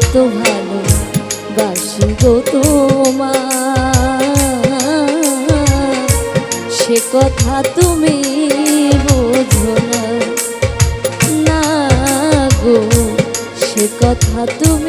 কত ভালো বাসি গো তোমার। সে কথা তুমি বোঝো না গো সে কথা তুমি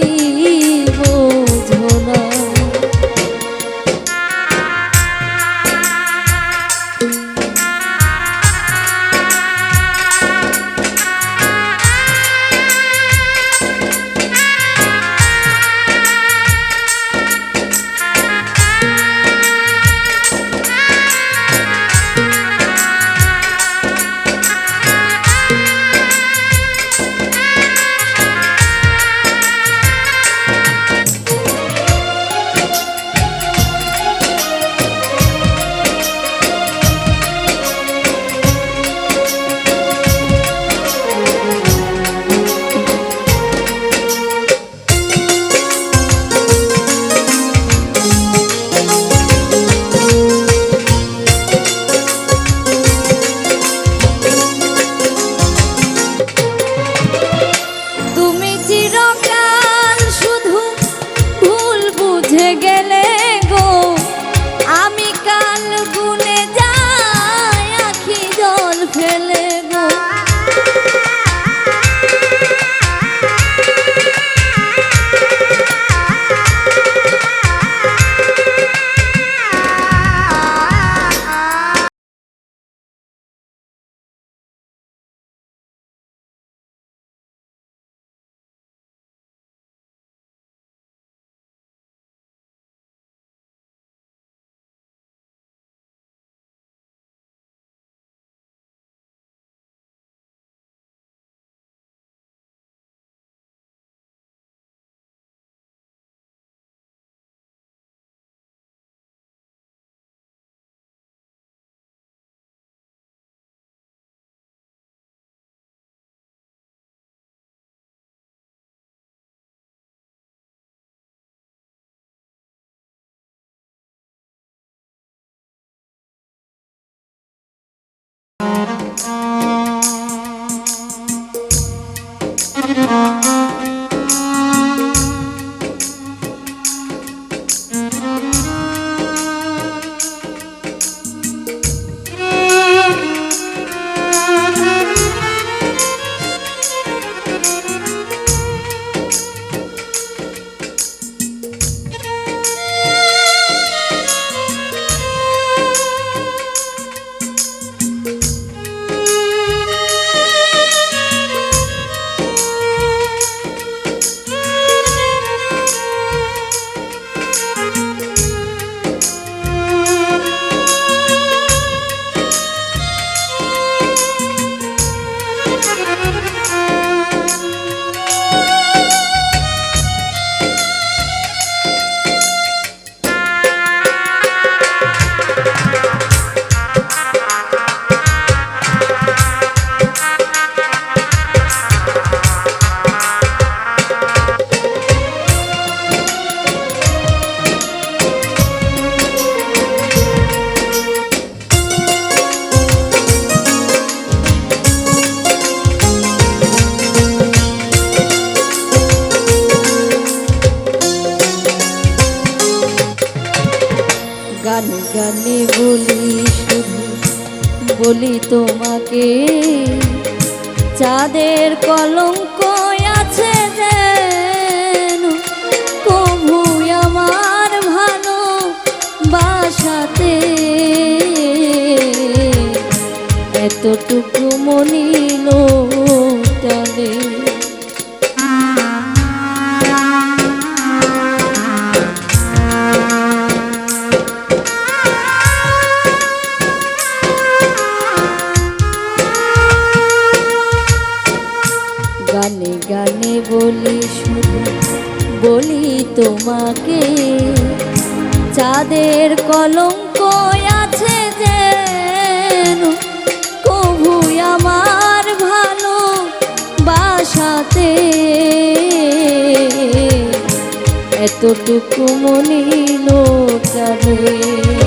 বলি তোমাকে চাঁদের কলঙ্ক আছে যেন আমার ভালো বাসাতে এতটুকু মনি গানে বলি শুধু বলি তোমাকে। চাঁদের কলঙ্ক আছে যে কবু আমার ভালো বাসাতে এতটুকু মনি মনিল প্রাণে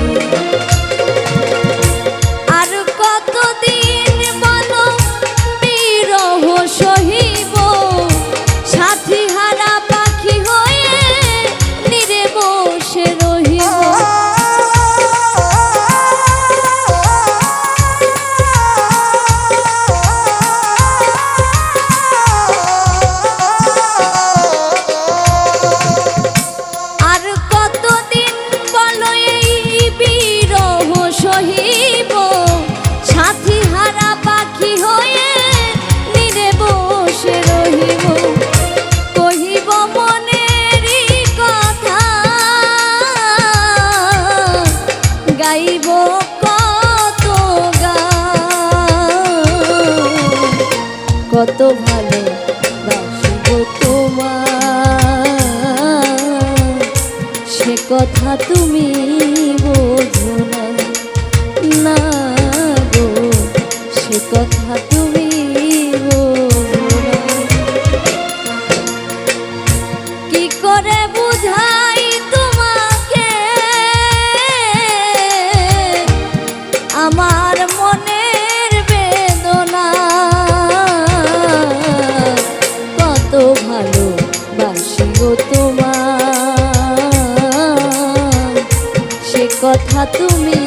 তোমার। সে কথা তুমি তোমার। সে কথা তুমি